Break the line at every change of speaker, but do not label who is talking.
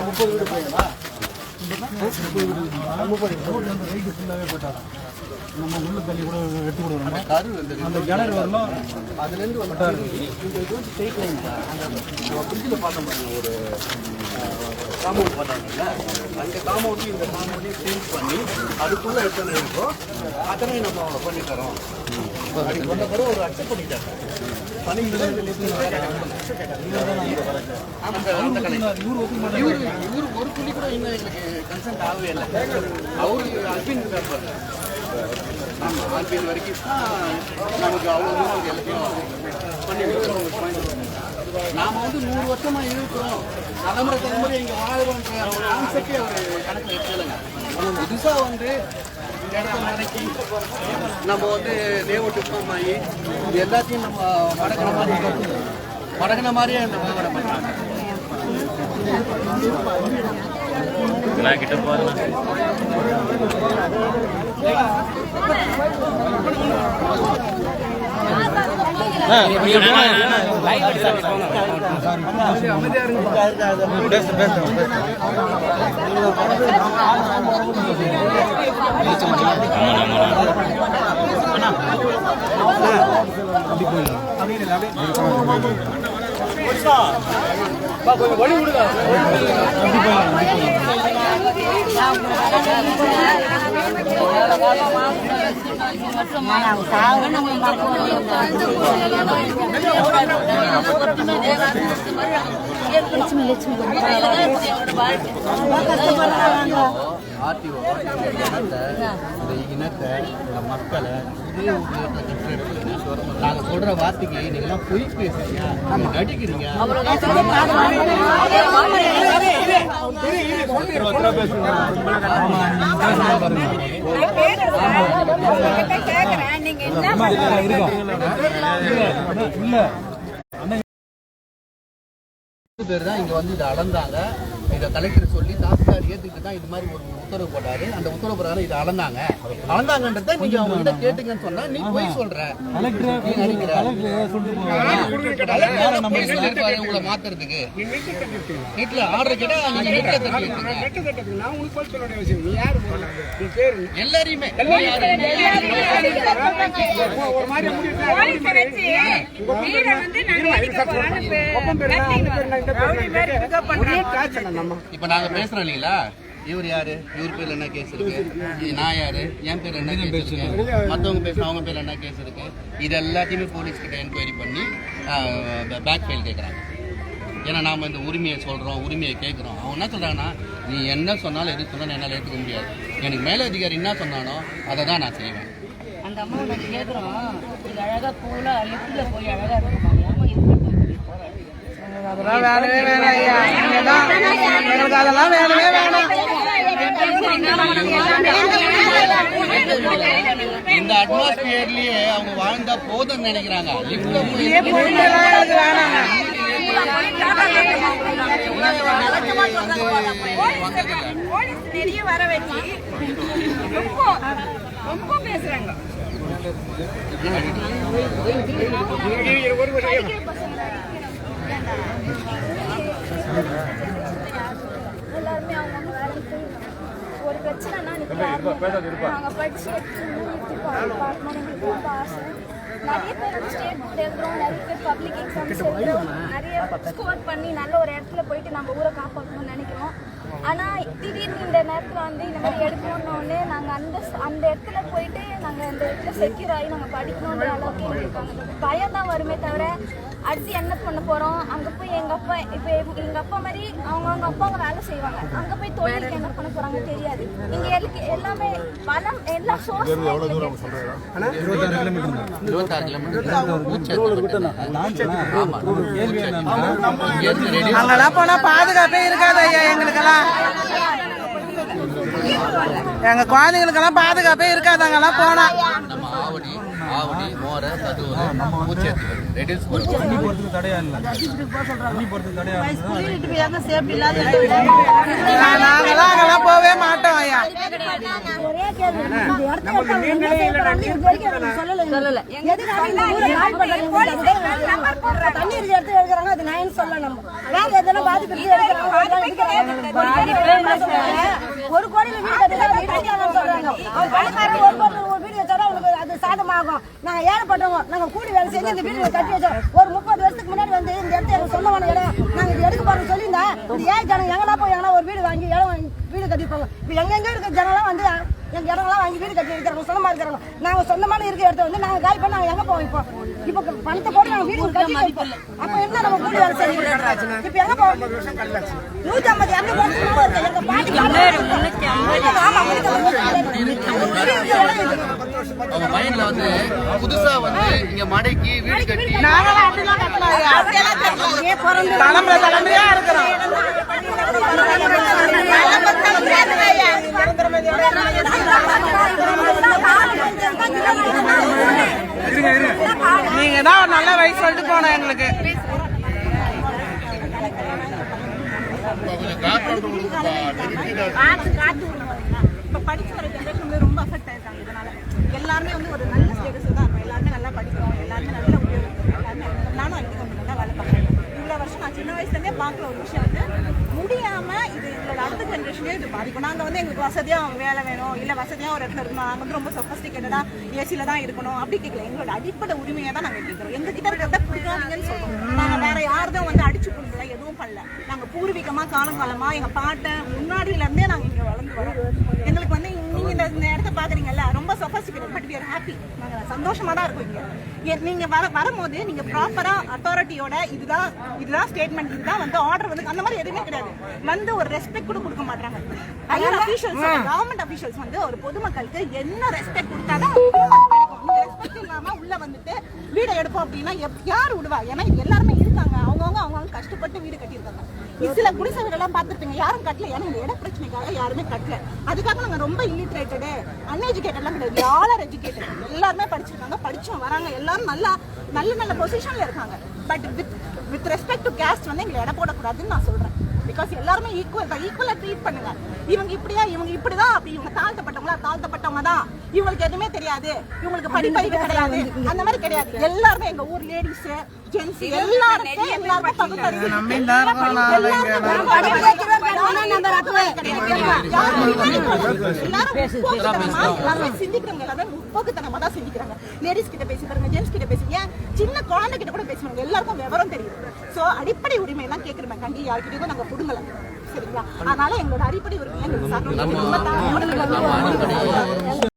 முப்பது வீடு போயிருந்தா ரைட்டு ஃபுல்லாகவே போட்டாங்க நம்ம உள்ள தள்ளி கூட எடுத்து கொடுக்குறோம் அந்த கிணறு வரலாம்
அதுலேருந்து வந்து இந்த நம்ம பிரிட்ஜில் பார்த்தோம் ஒரு காம்பவுண்ட் பார்த்தாங்க அந்த காம்பவுண்டையும் இந்த காம்பவுண்டையும் சேஞ்ச் பண்ணி அதுக்குள்ளே எத்தனை இருக்கோ அத்தனை நம்ம பண்ணி தரோம் ஒரு
இவரு
ஒரு புள்ளி கூட இன்னும் எங்களுக்கு கன்சென்ட் ஆகவே இல்லை. அவரு அல்பின் பேப்பர் ஆமாம் வரைக்கும் நமக்கு அவ்வளோ தூரம் எல்லாத்தையும் பண்ணி கொடுக்குறோம் நாம வந்து நூறு வருஷமா இருக்கிறோம் தலைமுறை தலைமுறை இங்க வாழ்றோன்ற கான்செப்டே அவர் கணக்கில் எடுத்துலங்க புதுசாக வந்து நம்ம வந்து தேவட்டு ஆகி இது எல்லாத்தையும் நம்ம மடக்கிற மாதிரி மடக்கின மாதிரியே இந்த விவகாரம் பண்ணுறாங்க
நான் கிட்ட போகிறேன்
லட்சுமி லட்சுமி
ஆர்டிஓ இனத்தை இந்த இனத்தை இந்த மக்களை இதே ஒரு நாங்கள் சொல்கிற வார்த்தைக்கு நீங்களாம் பொய் பேசுறீங்க. நீங்க நடிக்கிறீங்க. பேர் தான் இங்கே வந்து இதை அளந்தாங்க இதை கலெக்டர் சொல்லி தாசில்தார் ஏற்றுக்கிட்டு தான் இது மாதிரி ஒரு உத்தரவு போட்டாரு. அந்த உத்தரவு பிரகாரம் இதை அளந்தாங்க. அளந்தாங்கன்றத நீங்க அவங்க கிட்ட கேட்டுங்கன்னு சொன்னா நீ போய் சொல்ற. உங்களை மாத்துறதுக்கு. வீட்டுல ஆர்டர் கேட்டா நீங்க நெட்ல தட்டி
நான் உனக்கு போய் சொல்ல வேண்டிய அவசியம் நீ யாரு போன நீ பேரு
எல்லாரையுமே.
ஒரு பேரு பேரு பேரு
இப்ப நாங்க பேசுறோம் இல்லீங்களா இவர் யாரு? இவர் பேர்ல என்ன கேஸ் இருக்கு? நான் யாரு? என் பேர்ல என்ன கேஸ் இருக்கு? மத்தவங்க பேசுற அவங்க பேர்ல என்ன கேஸ் இருக்கு? இது எல்லாத்தையுமே போலீஸ் கிட்ட என்கொயரி பண்ணி பேக் ஃபைல் கேட்கறாங்க ஏன்னா நாம இந்த உரிமையை சொல்றோம் உரிமையை கேட்குறோம் அவங்க என்ன சொல்றாங்கன்னா நீ என்ன சொன்னாலும் எது சொன்னாலும் என்னால் ஏற்றுக்க முடியாது. எனக்கு மேலதிகாரி என்ன சொன்னானோ அதை தான் நான் செய்வேன்.
அந்த அம்மாவை நாங்கள் கேட்குறோம் இது அழகாக கூலாக லிஃப்ட்டில் போய் அழகாக இருக்குமா
அதெல்லாம் வேணவே வேணாம் ஐயா. எங்களுக்கு அதெல்லாம் வேணவே வேணாம்.
இந்த அட்மாஸ்பியர்லயே அவங்க வாழ்ந்தா போதும்னு நினைக்கிறாங்க.
நிறைய வர வச்சு. ரொம்ப ரொம்ப பேசுறாங்க
எல்லாருமே அவங்க வேலைக்கு போயிடணும். ஒரு பிரச்சனைனா நிற்கிறாங்க நாங்கள் படிச்சு பார்க்கணும் எங்களுக்கு ரொம்ப ஆசை. நிறைய பேர் வந்து ஸ்டேட் போர்டு எழுதுறோம் நிறைய பேர் பப்ளிக் எக்ஸாம்ஸ் எழுதுறோம். நிறைய ஸ்கோர் பண்ணி நல்ல ஒரு இடத்துல போயிட்டு நம்ம ஊரை காப்பாற்றணும்னு நினைக்கிறோம். ஆனால் திடீர்னு இந்த நேரத்தில் வந்து இந்த மாதிரி எடுக்கணும்னு உடனே நாங்கள் அந்த அந்த இடத்துல போயிட்டு நாங்கள் அந்த இடத்துல செக்யூர் ஆகி நாங்கள் படிக்கணுன்ற அளவுக்கு எங்களுக்கு பயம் தான் வருமே தவிர அடுத்து என்ன பண்ண போகிறோம் அங்கே போய் எங்கள் அப்பா இப்போ எங்கள் அப்பா மாதிரி அவங்க அவங்க அப்பா அவங்க வேலை செய்வாங்க. அங்கே போய் தொழிலுக்கு என்ன பண்ண போகிறாங்க தெரியாது. இங்கே எல்லாம் எல்லாமே பலம் எல்லா சோர்ஸ்
இருபத்தாறு கிலோமீட்டர் ஆமா.
கேள்வி என்னன்னா
அங்கெல்லாம் போனா பாதுகாப்பே இருக்காது ஐயா எங்களுக்கெல்லாம். எங்க குழந்தைங்களுக்கெல்லாம் பாதுகாப்பே இருக்காது அங்கெல்லாம் போனா.
நம்ம ஆவடி மோர சதுவூர் பூச்சேத்து ரெடில்ஸ்
தண்ணி போறதுக்கு தடையா இல்ல. தண்ணி போறதுக்கு தடையா இல்ல.
நாங்கெல்லாம் அங்கெல்லாம் போவே மாட்டோம் ஐயா.
சொல்லல. எடுத்து எடுக்கிறாங்க அது நான் சொல்லணும் வேற எதனா பாதிப்பு இருக்கு எடுக்கிறாங்க ஒரு கோடியில வீடு சொல்றாங்க அவங்க பணக்காரங்க ஒரு கோடி ஒரு வீடு வச்சாலும் அவங்களுக்கு அது சாதமாகும் நாங்க ஏழைப்பட்டவங்க. நாங்க கூலி வேலை செஞ்சு இந்த வீடு கட்டி வச்சோம். ஒரு முப்பது வருஷத்துக்கு முன்னாடி வந்து இந்த இடத்த எங்க சொந்தமான இடம். நாங்க இது எடுக்க போறோம் சொல்லியிருந்தா இந்த ஏழை ஜனம் எங்கன்னா போய் எங்கன்னா ஒரு வீடு வாங்கி இடம் வாங்கி வீடு கட்டிப்பாங்க இப்போ எங்கெங்க இருக்க ஜனம்லாம் வந்து எங்க இடம்லாம் வாங்கி வீடு கட்டி இருக்கிறவங்க சொந்தமா இருக்கிறவங்க நாங்க சொந்தமான இருக்க இடத்த வந்து நாங்க காலி பண்ணி நாங்க எங்க போவோம் இப்போ? இப்போ பணத்தை போட்டு நாங்க வீடு கட்டி வைப்போம். அப்ப என்ன நம்ம கூலி வேலை செய்யணும்? இப்போ எங்க போவோம்? நூத்தி ஐம்பது இரநூறு வருஷத்துக்கு மேல இருக்கு. எங்க பாட்டி ஆமா முன்னூத்தி ஐம்பது
அவங்க மைண்ட்ல வந்து புதுசா வந்து இங்க மடைக்கு வீடு கட்டி.
தலைமுறை தலைமுறையா இருக்கிறோம். நீங்க தான் ஒரு நல்ல வயசு சொல்லிட்டு போனோம் எங்களுக்கு.
இப்போ படிச்சு வர ஜென்ரேஷன் வந்து ரொம்ப அஃபெக்ட் ஆயிருக்காங்க இதனால எல்லாருமே வந்து ஒரு நல்ல ஸ்டேட்டஸ் தான் இருக்கும் எல்லாருமே நல்லா படிக்கிறோம் எல்லாருமே நல்ல உத்தியோகம் எல்லாருமே நானும் அங்கே கொஞ்சம் நல்லா வேலை பார்க்குறேன் இவ்வளோ வருஷம் நான் சின்ன வயசுலேருந்தே பார்க்குற ஒரு விஷயம் வந்து முடியாம இது எங்களோட அடுத்த ஜென்ரேஷனே இது பாதிக்கும் நாங்கள் வசதியாக அவங்க வேலை வேணும் இல்லை வசதியாக ஒரு இடத்துல இருக்கணும் நாங்கள் வந்து ரொம்ப சொஃபஸ்டிகேட்டடாக ஏசியில் தான் இருக்கணும் அப்படி கேட்கல எங்களோட அடிப்படை உரிமையை தான் நாங்கள் கேட்குறோம் எங்ககிட்ட இருக்கிறத பிடிக்காதீங்கன்னு சொல்றோம். நாங்கள் வேற யார்தான் வந்து அடிச்சு கொடுக்கல எதுவும் பண்ணல. நாங்கள் பூர்வீகமாக காலங்காலமாக எங்கள் பாட்டை முன்னாடியிலேருந்தே நாங்கள் இங்கே வளர்ந்து வரோம். எங்களுக்கு வந்து இந்த இடத்த பாக்குறீங்கல்ல ரொம்ப சொஃபஸ்டிகேட்டட் பட் are ஹாப்பி நாங்க சந்தோஷமா தான் இருக்கோம் இங்க. நீங்க வர வரும்போது நீங்க ப்ராப்பரா அத்தாரிட்டியோட இதுதான் இதுதான் ஸ்டேட்மெண்ட் இதுதான் வந்து ஆர்டர் வந்து அந்த மாதிரி எதுவுமே கிடையாது. வந்து ஒரு ரெஸ்பெக்ட் கூட கொடுக்க மாட்டாங்க ஹையர் அபிஷியல்ஸ் கவர்மெண்ட் அபிஷியல்ஸ் வந்து ஒரு பொதுமக்களுக்கு என்ன ரெஸ்பெக்ட் கொடுத்தாதான் ரெஸ்பெக்ட் இல்லாம உள்ள வந்துட்டு வீடை எடுப்போம் அப்படின்னா யார் விடுவா? ஏன்னா எல்லாருமே இருக்காங்க. அவங்கவுங்க அவங்கவுங்க கஷ்டப்பட்டு வீடு கட்டியிருக்காங்க. இது சில குடிசைகளெல்லாம் பார்த்துருப்பீங்க. யாரும் கட்டல. ஏன்னா இந்த இட பிரச்சனைக்காக யாருமே கட்டல. அதுக்காக நாங்கள் ரொம்ப இல்லிட்ரேட்டடு அன்எஜுகேட்டட்லாம் கிடையாது. ஆலர் எஜுகேட்டட் எல்லாருமே படிச்சிருக்காங்க. படித்தோம் வராங்க. எல்லாரும் நல்லா நல்ல நல்ல பொசிஷன்ல இருக்காங்க. But with with respect to caste வந்து எங்களை எடை போடக்கூடாதுன்னு நான் சொல்றேன். பிகாஸ் எல்லாருமே ஈக்குவல் தான். ஈக்குவலா ட்ரீட் பண்ணுங்க. இவங்க இப்படியா இவங்க இப்படிதான் அப்படி இவங்க தாழ்த்தப்பட்டவங்களா தாழ்த்தப்பட்டவங்க தான். இவங்களுக்கு எதுவுமே தெரியாது. இவங்களுக்கு படிப்பறிவு கிடையாது. அந்த மாதிரி கிடையாது. எல்லாருமே எங்க ஊர் லேடிஸ் ஜென்ஸ் எல்லாருமே எல்லாருக்கும்
எல்லாரும் போலாம்
சிந்திக்கிறவங்க எல்லாமே முற்போக்குத்தனமா தான் சிந்திக்கிறாங்க. லேடிஸ் கிட்ட பேசி பாருங்க ஜென்ஸ் கிட்ட பேசி ஏன்? சின்ன குழந்தை கிட்ட கூட பேசுவாங்க. எல்லாருக்கும் விவரம் தெரியும். சோ அடிப்படை உரிமை எல்லாம் கேட்கிறோம் கண்டி யார்கிட்டயும் நாங்க விடுங்கல சரிங்களா? அதனால எங்களோட அடிப்படை உரிமையை நீங்க சாப்பிடணும்